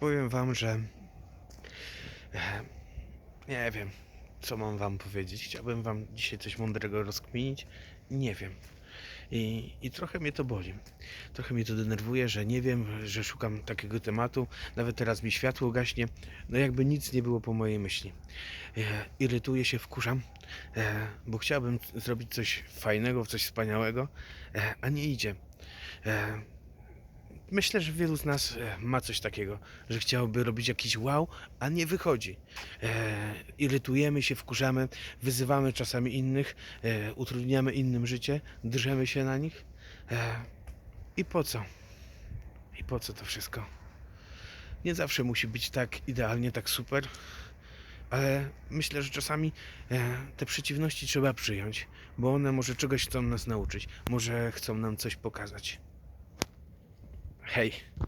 powiem wam, że e, nie wiem, co mam wam powiedzieć. Chciałbym wam dzisiaj coś mądrego rozkminić. Nie wiem. I, I trochę mnie to boli. Trochę mnie to denerwuje, że nie wiem, że szukam takiego tematu. Nawet teraz mi światło gaśnie. No jakby nic nie było po mojej myśli. E, irytuję się, wkurzam, e, bo chciałbym zrobić coś fajnego, coś wspaniałego, e, a nie idzie. E, Myślę, że wielu z nas e, ma coś takiego, że chciałoby robić jakiś wow, a nie wychodzi. E, irytujemy się, wkurzamy, wyzywamy czasami innych, e, utrudniamy innym życie, drzemy się na nich. E, I po co? I po co to wszystko? Nie zawsze musi być tak idealnie, tak super, ale myślę, że czasami e, te przeciwności trzeba przyjąć, bo one może czegoś chcą nas nauczyć, może chcą nam coś pokazać. Hey.